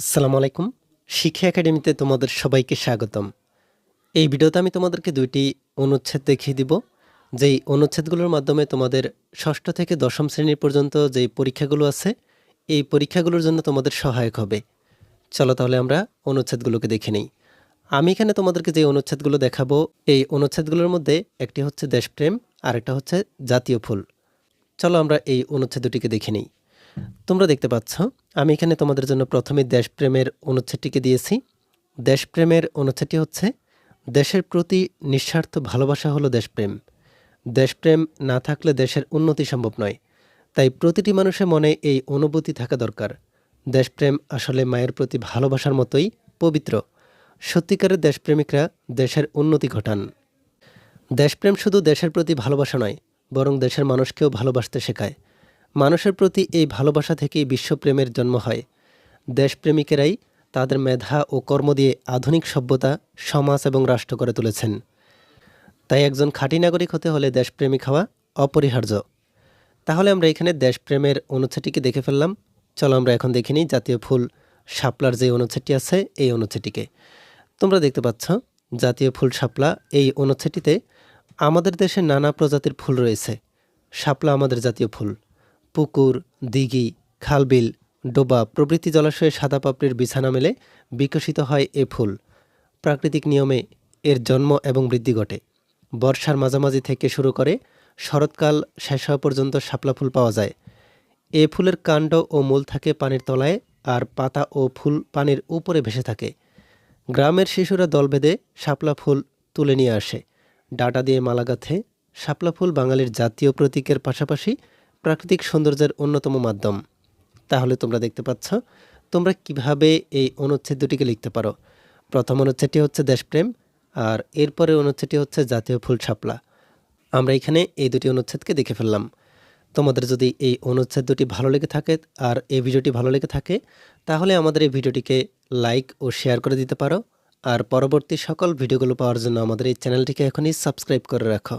আসসালামু আলাইকুম। শিক্ষা একাডেমিতে তোমাদের সবাইকে স্বাগতম। এই ভিডিওতে আমি তোমাদেরকে দুইটি অনুচ্ছেদ দেখিয়ে দিব। যেই অনুচ্ছেদগুলোর মাধ্যমে তোমাদের ষষ্ঠ থেকে দশম শ্রেণি পর্যন্ত যেই পরীক্ষাগুলো আছে, এই পরীক্ষাগুলোর জন্য তোমাদের সহায়ক হবে। চলো তাহলে আমরা অনুচ্ছেদগুলোকে দেখে নিই। আমি এখানে তোমাদেরকে যে অনুচ্ছেদগুলো দেখাবো, এই অনুচ্ছেদগুলোর মধ্যে একটি হচ্ছে দেশপ্রেম আর একটা হচ্ছে জাতীয় ফুল। চলো আমরা এই অনুচ্ছেদ দুটিকে দেখে নিই। তোমরা দেখতে পাচ্ছ আমি এখানে তোমাদের জন্য প্রথমে দেশপ্রেমের অনুচ্ছেদটিকে দিয়েছি। দেশপ্রেমের অনুচ্ছেদটি হচ্ছে, দেশের প্রতি নিঃস্বার্থ ভালোবাসা হলো দেশপ্রেম। দেশপ্রেম না থাকলে দেশের উন্নতি সম্ভব নয়। তাই প্রতিটি মানুষের মনে এই অনুভূতি থাকা দরকার। দেশপ্রেম আসলে মায়ের প্রতি ভালোবাসার মতোই পবিত্র। সত্যিকারের দেশপ্রেমিকরা দেশের উন্নতি ঘটান। দেশপ্রেম শুধু দেশের প্রতি ভালোবাসা নয়, বরং দেশের মানুষকেও ভালোবাসতে শেখায়। মানুষের প্রতি এই ভালোবাসা থেকেই বিশ্বপ্রেমের জন্ম হয়। দেশপ্রেমিকেরাই তাদের মেধা ও কর্ম দিয়ে আধুনিক সভ্যতা, সমাজ এবং রাষ্ট্র করে তুলেছেন। তাই একজন খাঁটি নাগরিক হতে হলে দেশপ্রেমিক হওয়া অপরিহার্য। তাহলে আমরা এখানে দেশপ্রেমের অনুচ্ছেদটিকে দেখে ফেললাম। চলো আমরা এখন দেখে নিই জাতীয় ফুল শাপলার যে অনুচ্ছেদটি আছে এই অনুচ্ছেদটিকে। তোমরা দেখতে পাচ্ছ, জাতীয় ফুল শাপলা এই অনুচ্ছেদটিতে আমাদের দেশে নানা প্রজাতির ফুল রয়েছে। শাপলা আমাদের জাতীয় ফুল। পুকুর, দিঘি, খালবিল, ডোবা প্রভৃতি জলাশয়ে সাদা পাপড়ির বিছানা মেলে বিকশিত হয় এ ফুল। প্রাকৃতিক নিয়মে এর জন্ম এবং বৃদ্ধি ঘটে। বর্ষার মাঝামাঝি থেকে শুরু করে শরৎকাল শেষ হওয়া পর্যন্ত শাপলা ফুল পাওয়া যায়। এ ফুলের কাণ্ড ও মূল থাকে পানির তলায় আর পাতা ও ফুল পানির উপরে ভেসে থাকে। গ্রামের শিশুরা দল বেঁধে শাপলা ফুল তুলে নিয়ে আসে। ডাটা দিয়ে মালা গাঁথে শাপলা ফুল বাঙালির জাতীয় প্রতীকের পাশাপাশি প্রাকৃতিক সৌন্দর্যের অন্যতম মাধ্যম। তাহলে তোমরা দেখতে পাচ্ছ, তোমরা কীভাবে এই অনুচ্ছেদ দুটিকে লিখতে পারো। প্রথম অনুচ্ছেদটি হচ্ছে দেশপ্রেম, আর এরপরে অনুচ্ছেদটি হচ্ছে জাতীয় ফুল শাপলা আমরা এখানে এই দুটি অনুচ্ছেদকে দেখে ফেললাম। তোমাদের যদি এই অনুচ্ছেদ দুটি ভালো লেগে থাকে আর এই ভিডিওটি ভালো লেগে থাকে, তাহলে আমাদের এই ভিডিওটিকে লাইক ও শেয়ার করে দিতে পারো। আর পরবর্তী সকল ভিডিওগুলো পাওয়ার জন্য আমাদের এই চ্যানেলটিকে এখনই সাবস্ক্রাইব করে রাখো।